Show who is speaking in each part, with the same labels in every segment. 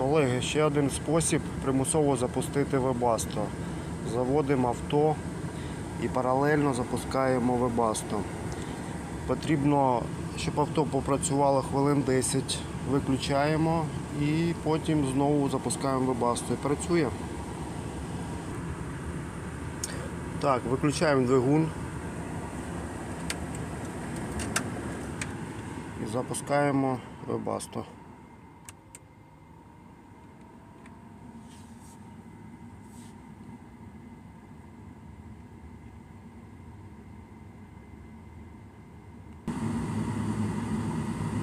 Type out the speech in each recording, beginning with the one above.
Speaker 1: Колеги, ще один спосіб примусово запустити Webasto. Заводимо авто і паралельно запускаємо Webasto. Потрібно, щоб авто попрацювало хвилин 10, виключаємо і потім знову запускаємо Webasto. І працює. Так, виключаємо двигун. І запускаємо Webasto.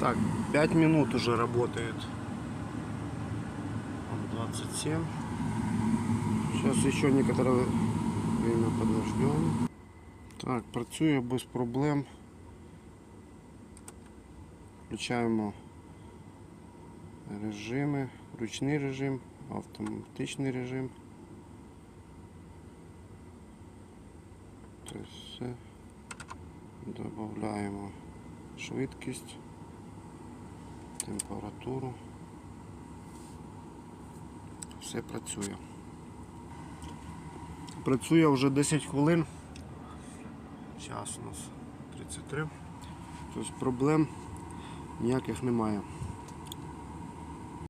Speaker 1: Так, 5 минут уже работает. Вот 27. Сейчас еще некоторое время подождем. Так, працює без проблем. Включаємо режими, ручний режим, автоматичний режим. Тобто все. Додаємо швидкість, Температуру. Все працює. Працює вже 10 хвилин. Зараз у нас 33. Тобто проблем ніяких немає.